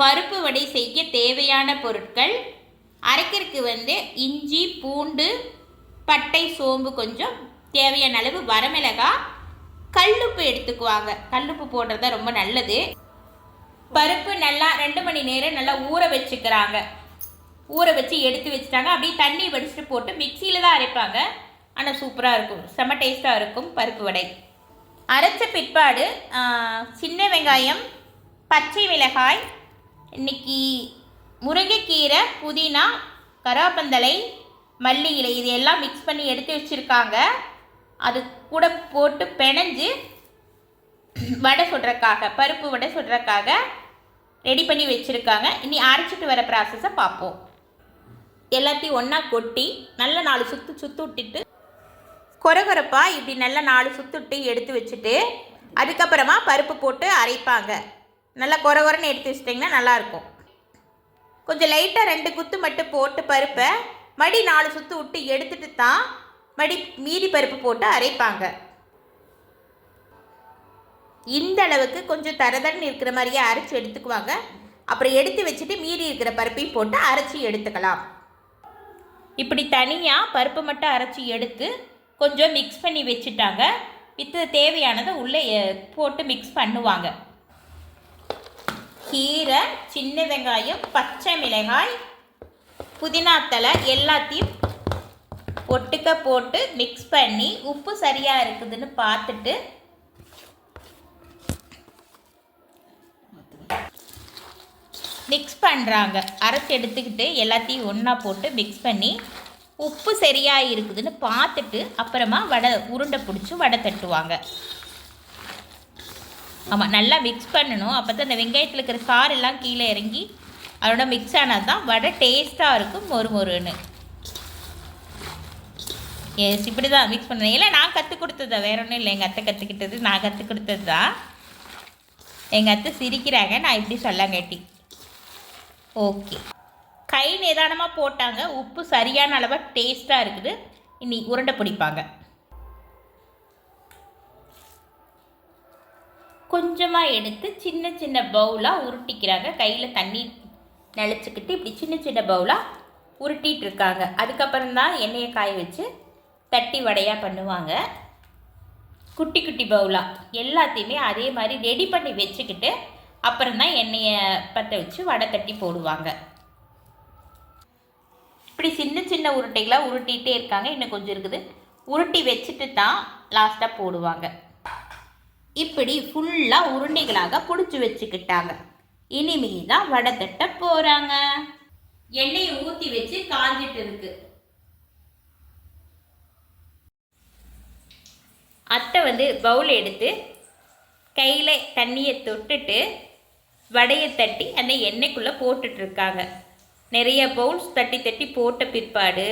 பருப்பு வடை செய்ய தேவையான பொருட்கள் அரைக்கிறதுக்கு வந்து இஞ்சி பூண்டு பட்டை சோம்பு கொஞ்சம் தேவையான அளவு வரமிளகாய் கல்லுப்பு எடுத்துக்குவாங்க. கல்லுப்பு போடுறது தான் ரொம்ப நல்லது. பருப்பு நல்லா ரெண்டு மணி நேரம் நல்லா ஊற வச்சுக்கிறாங்க. ஊற வச்சு எடுத்து வச்சுட்டாங்க. அப்படியே தண்ணி வடிச்சிட்டு போட்டு மிக்சியில் தான் அரைப்பாங்க. ஆனால் சூப்பராக இருக்கும். செம்ம டேஸ்ட்டாக இருக்கும் பருப்பு வடை. அரைச்ச பிற்பாடு சின்ன வெங்காயம் பச்சை மிளகாய் இன்னைக்கு முருங்கைக்கீரை புதினா கராப்பந்தலை மல்லி இலை இது எல்லாம் மிக்ஸ் பண்ணி எடுத்து வச்சுருக்காங்க. அது கூட போட்டு பிணைஞ்சு வடை சுடுறதுக்காக பருப்பு வடை சுடுறதுக்காக ரெடி பண்ணி வச்சுருக்காங்க. இனி அரைச்சிட்டு வர ப்ராசஸை பார்ப்போம். எல்லாத்தையும் ஒன்றா கொட்டி நல்ல நாலு சுற்று சுற்று விட்டுட்டு கொரகொரப்பாக இப்படி நல்லா நாலு சுற்று விட்டு எடுத்து வச்சுட்டு அதுக்கப்புறமா பருப்பு போட்டு அரைப்பாங்க. நல்லா கொரகொரன்னு எடுத்து வச்சிட்டிங்கன்னா நல்லாயிருக்கும். கொஞ்சம் லைட்டாக ரெண்டு குத்து மட்டும் போட்டு பருப்பை மடி நாலு சுற்று விட்டு எடுத்துட்டு தான் மடி மீதி பருப்பு போட்டு அரைப்பாங்க. இந்த அளவுக்கு கொஞ்சம் தரதன்னு இருக்கிற மாதிரியே அரைச்சி எடுத்துக்குவாங்க. அப்புறம் எடுத்து வச்சுட்டு மீதி இருக்கிற பருப்பையும் போட்டு அரைச்சி எடுத்துக்கலாம். இப்படி தனியாக பருப்பு மட்டும் அரைச்சி எடுத்து கொஞ்சம் மிக்ஸ் பண்ணி வச்சுட்டாங்க. வித்து தேவையானதை உள்ளே போட்டு மிக்ஸ் பண்ணுவாங்க. கீரை சின்ன வெங்காயம் பச்சை மிளகாய் புதினா தழை எல்லாத்தையும் ஒட்டுக்க போட்டு மிக்ஸ் பண்ணி உப்பு சரியாக இருக்குதுன்னு பார்த்துட்டு மிக்ஸ் பண்ணுறாங்க அரைச்சி எடுத்துக்கிட்டு எல்லாத்தையும் ஒன்றா போட்டு மிக்ஸ் பண்ணி உப்பு சரியாக இருக்குதுன்னு பார்த்துட்டு அப்புறமா வடை உருண்டை பிடிச்சி வடை தட்டுவாங்க. ஆமாம் நல்லா மிக்ஸ் பண்ணணும். அப்போ தான் இந்த வெங்காயத்தில் இருக்கிற சாறு எல்லாம் கீழே இறங்கி அதோட மிக்ஸ் ஆனால் தான் வடை டேஸ்ட்டாக இருக்கும் மொறு மொறுன்னு. எஸ் இப்படி தான் மிக்ஸ் பண்ணுறேன் இல்லை நான் கற்றுக் கொடுத்ததா? வேற ஒன்றும் இல்லை. எங்கள் அத்தை கற்றுக்கிட்டது நான் கற்றுக் கொடுத்தது தான் எங்கள் அத்தை சிரிக்கிறாங்க. நான் இப்படி சொல்லங்காட்டி ஓகே கை நிதானமாக போட்டாங்க. உப்பு சரியான அளவாக டேஸ்ட்டாக இருக்குது. இனி உருண்டை பிடிப்பாங்க. கொஞ்சமாக எடுத்து சின்ன சின்ன பவுலாக உருட்டிக்கிறாங்க. கையில் தண்ணி நனைச்சிக்கிட்டு இப்படி சின்ன சின்ன பவுலாக உருட்டிகிட்டு இருக்காங்க. அதுக்கப்புறம் தான் எண்ணெயை காய வச்சு தட்டி வடையாக பண்ணுவாங்க. குட்டி குட்டி பவுலாக எல்லாத்தையுமே அதே மாதிரி ரெடி பண்ணி வச்சுக்கிட்டு அப்புறம் தான் எண்ணெயை பற்ற வச்சு வடை தட்டி போடுவாங்க. இப்படி சின்ன சின்ன உருட்டைகளாக உருட்டிகிட்டே இருக்காங்க. இன்னும் கொஞ்சம் இருக்குது. உருட்டி வச்சுட்டு தான் லாஸ்ட்டாக போடுவாங்க. இப்படி ஃபுல்லாக உருண்டைகளாக பிடிச்சி வச்சுக்கிட்டாங்க. இனிமே தான் வடை தட்ட போகிறாங்க எண்ணெயை ஊற்றி வச்சு காஞ்சிட்டு இருக்கு. அத்தை வந்து பவுல் எடுத்து கையில் தண்ணியை தொட்டுட்டு வடையை தட்டி அந்த எண்ணெய்க்குள்ளே போட்டுட்ருக்காங்க நிறைய பவுல்ஸ் தட்டி தட்டி போட்ட பிற்பாடு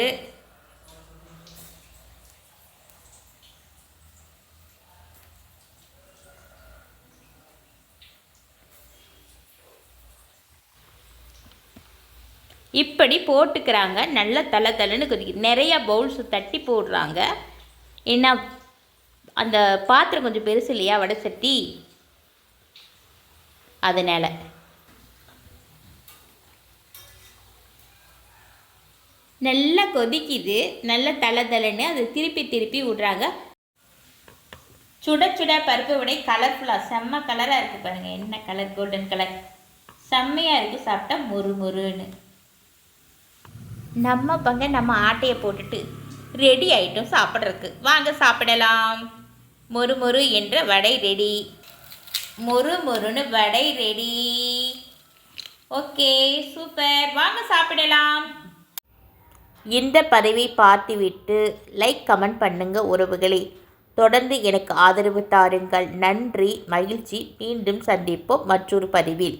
இப்படி போட்டுக்கிறாங்க. நல்ல தலை தலைன்னு கொதிக்குது. நிறைய பவுல்ஸ் தட்டி போடுறாங்க. ஏன்னா அந்த பாத்திரம் கொஞ்சம் பெருசு இல்லையா வடை சட்டி? அதனால். நல்லா கொதிக்குது. நல்ல தலை தலைன்னு அது திருப்பி திருப்பி விடுறாங்க. சுட சுட பருப்பு விடை கலர்ஃபுல்லாக செம்ம கலராக இருக்குது பாருங்கள் என்ன கலர் கோல்டன் கலர் செம்மையாக இருக்குது சாப்பிட்டா மொறு மொறுன்னு நம்ம பங்க நம்ம ஆட்டையை போட்டுட்டு ரெடி ஆயிட்டோம் சாப்பிட்றதுக்கு. வாங்க சாப்பிடலாம். மொறு மொறு என்ற வடை ரெடி மொறு மொறுன்னு வடை ரெடி ஓகே சூப்பர் வாங்க சாப்பிடலாம். இந்த பதிவை பார்த்துவிட்டு லைக் கமெண்ட் பண்ணுங்க உறவுகளே. தொடர்ந்து எனக்கு ஆதரவு தாருங்கள். நன்றி மகிழ்ச்சி. மீண்டும் சந்திப்போம் மற்றொரு பதிவில்.